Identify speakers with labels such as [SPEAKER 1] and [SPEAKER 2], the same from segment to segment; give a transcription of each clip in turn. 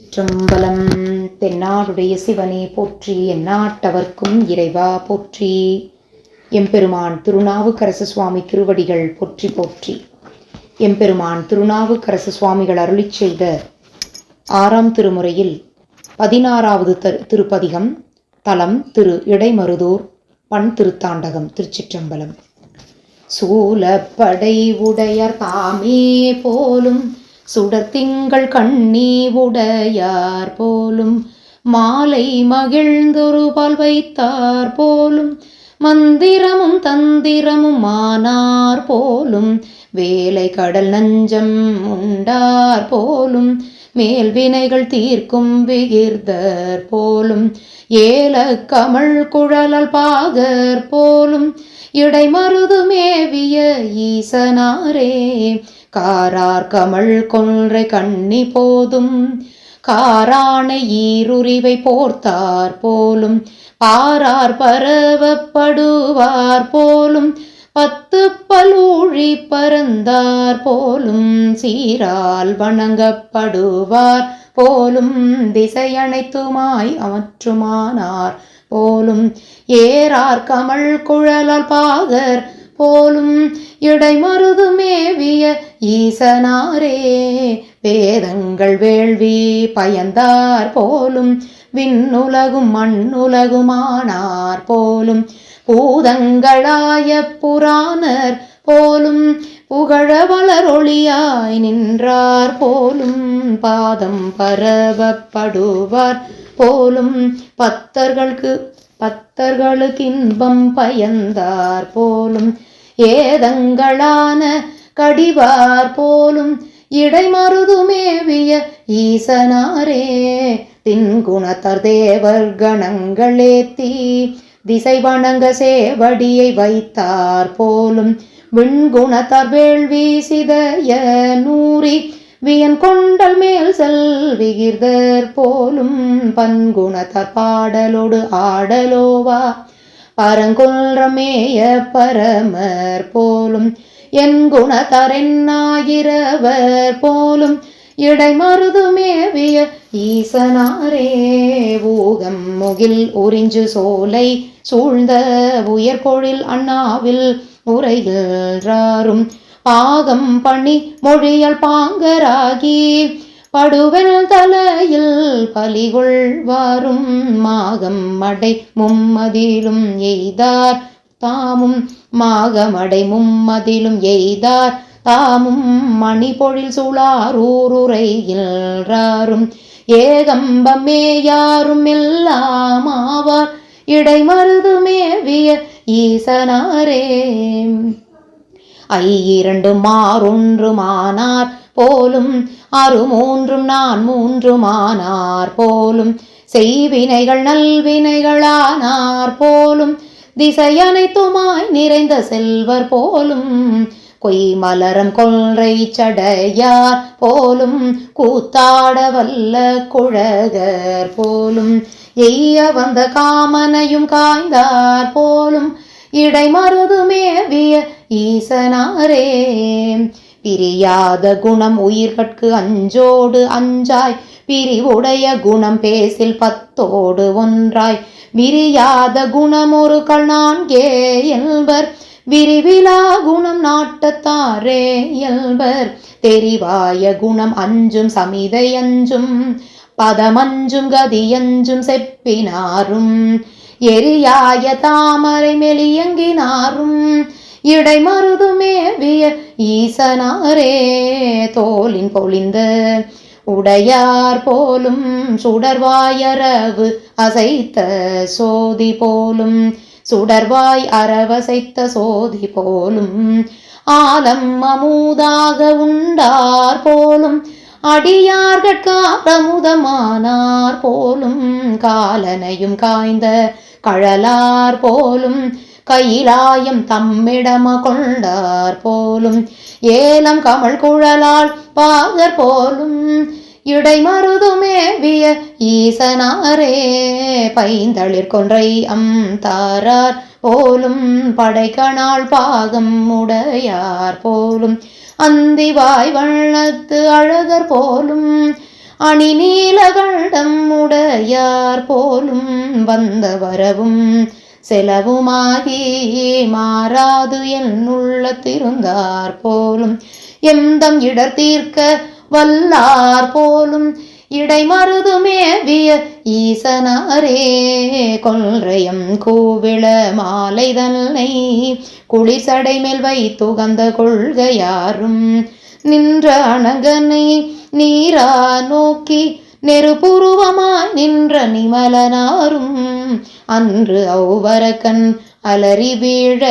[SPEAKER 1] சிற்றம்பலம் தென்னாடுடைய சிவனே போற்றி எந்நாட்டவர்க்கும் இறைவா போற்றி. எம்பெருமான் திருநாவுக்கரசு சுவாமி திருவடிகள் போற்றி போற்றி. எம்பெருமான் திருநாவுக்கரசு சுவாமிகள் அருளிச் செய்த ஆறாம் திருமுறையில் பதினாறாவது திருப்பதிகம் தலம் திரு இடைமருதூர் பண் திருத்தாண்டகம் திருச்சிற்றம்பலம். சூலப்படை உடையர் தாமே போலும் சுடர்த்திங்கள் கண்ணி உடையார் போலும் மாலை மகிழ்ந்தொரு பால் வைத்தார் போலும் மந்திரமும் தந்திரமும் ஆனார் போலும் வேலை கடல் நஞ்சம் உண்டார் போலும் மேல் வினைகள் தீர்க்கும் விகிர்தர் போலும் ஏல கமழ் குழலால் பாகர் போலும் இடைமருது மேவிய ஈசனாரே காரார் கமல் கொன்றை கண்ணி போதும். காரானை ஈருரிவை போர்த்தார் போலும். பாரார் பரவப்படுவார் போலும். பத்து பலூழி பறந்தார் போலும். சீரால் வணங்கப்படுவார் போலும். திசையனைத்துமாய் அவற்றுமானார் போலும். ஏறார் கமல் குழலால் பாகர் போலும் இடைமருது மேவிய ஈசனாரே. வேதங்கள் வேள்வி பயந்தார் போலும் விண்ணுலகும் மண்ணுலகுமானார் போலும் பூதங்களாய புராணர் போலும் புகழ வளரொளியாய் நின்றார் போலும் பாதம் பரவப்படுவார் போலும் பத்தர்களுக்கு பத்தர்களுக்கு இன்பம் பயந்தார் போலும் ஏதங்களான கடிவார் போலும் இடைமருதுமேவிய ஈசனாரே தின்குணத்தர் தேவர் கணங்களேத்தி திசை வணங்க சேவடியை வைத்தார் போலும் விண்குணத்தார் வேள்வி சிதைய நூறி வியன் கொண்டல் மேல் செல்விகிர்தர் போலும் பன்குணத்தார் பாடலோடு ஆடலோவா. பரங்குன்றமேய பரமர் போலும் என் குணத்தரென்னாயிரவர் போலும் இடைமருது மேவிய ஈசனாரே. ஊகம் முகில் உறிஞ்சு சோலை சூழ்ந்த உயர்கொழில் அண்ணாவில் உரைகின்றாரும் பாகம் பண்ணி மொழியால் பாங்கராகி படுவெல் தலையில் பலிகொள்வாரும் மாகம் மடை மும்மதிலும் எய்தார். தாமும் மாகமடை மும்மதிலும் எய்தார். தாமும் மணிபொழில் சுளாரூருரைகின்றாரும் ஏகம்பமே யாரும் எல்லாமாவார் இடைமருது மேவிய ஈசனாரே. ஐ இரண்டு மாறொன்று மானார். போலும் அரு மூன்றும் நான் மூன்றுமானார் போலும். செய்வினைகள் நல்வினைகளானார் போலும். திசையனைத்துமாய் நிறைந்த செல்வர் போலும். கொய் மலரம் கொன்றை சடையார் போலும். கூத்தாட வல்ல குழகர் போலும். எய்ய வந்த காமனையும் காய்ந்தார் போலும். இடை இடைமருது மேவிய ஈசனாரே. பிரியாத குணம் உயிர்கட்கு அஞ்சோடு அஞ்சாய். பிரிவுடைய குணம் பேசில் பத்தோடு ஒன்றாய். விரியாத குணம் ஒரு கள் நான்கே என்பர். விரிவிலா குணம் நாட்டத்தாரே எல்பர் தெரிவாய குணம் அஞ்சும் சமிதை அஞ்சும். பதமஞ்சும் கதியஞ்சும் செப்பினாரும். எரியாய தாமரை மெலியங்கினாரும். இடைமருதுமேவிய ஈசனாரே தோலின் பொழிந்த உடையார் போலும் சுடர்வாயரவு அசைத்த சோதி போலும் சுடர்வாய் அரவசைத்த சோதி போலும் ஆலம் அமுதாக உண்டார் போலும் அடியார்கட்காரமுதமானார் போலும் காலனையும் காய்ந்த கழலார் போலும் கையிலாயம் தம்மிடம கொண்டார் போலும் ஏலம் கமல் குழலால் பாதர் போலும் இடைமருதுமேவிய ஈசனாரே பைந்தளிர் கொன்றை அம் தாரார் போலும் படைக்கணால் பாகம் உடையார் போலும் அந்திவாய் வண்ணத்து அழகர் போலும் அணி நீலகண்டம் உடையார் போலும் வந்த வரவும் செலவுமாகி மாறாது என்னுள்ள திருந்தார் போலும். எந்தம் இடர் தீர்க்க வல்லார் போலும். இடைமருதுமேவிய ஈசனாரே கொல்றையம் கூவிள மாலை தன்னை குளிசடை மேல் வைத்துகந்த கொள்கையாரும். நின்ற அணங்கனை நீரா நோக்கி நெருபுருவமாய் நின்ற நிமலனாரும் அன்று ஔவரக்கண் அலறி வீழ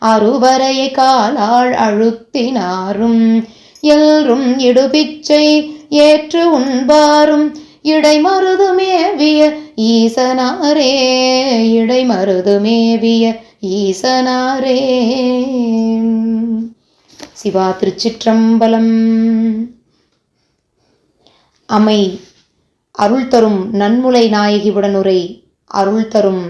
[SPEAKER 1] அருவரையை காலாள் அழுத்தினாரும். எல்றும் இடுபிச்சை ஏற்று உண்பாரும் இடைமருதுமேவிய ஈசனாரே இடைமருதுமேவிய ஈசனாரே. சிவா திருச்சிற்றம்பலம். அமை அருள் தரும் நன்முலை நாயகிவுடன் உரை அருள் தரும்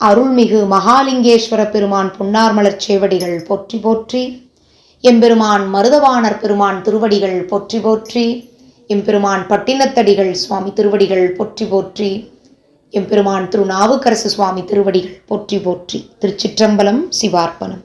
[SPEAKER 1] அருள்மிகு மகாலிங்கேஸ்வர பெருமான் பொன்னார் மலர்ச் சேவடிகள் போற்றி போற்றி எம்பெருமான் மருதவாணர் பெருமான் திருவடிகள் போற்றி போற்றி எம்பெருமான் பட்டினத்தடிகள் சுவாமி திருவடிகள் போற்றி போற்றி எம்பெருமான் திரு நாவுக்கரசு சுவாமி திருவடிகள் போற்றி போற்றி. திருச்சிற்றம்பலம் சிவார்ப்பணம்.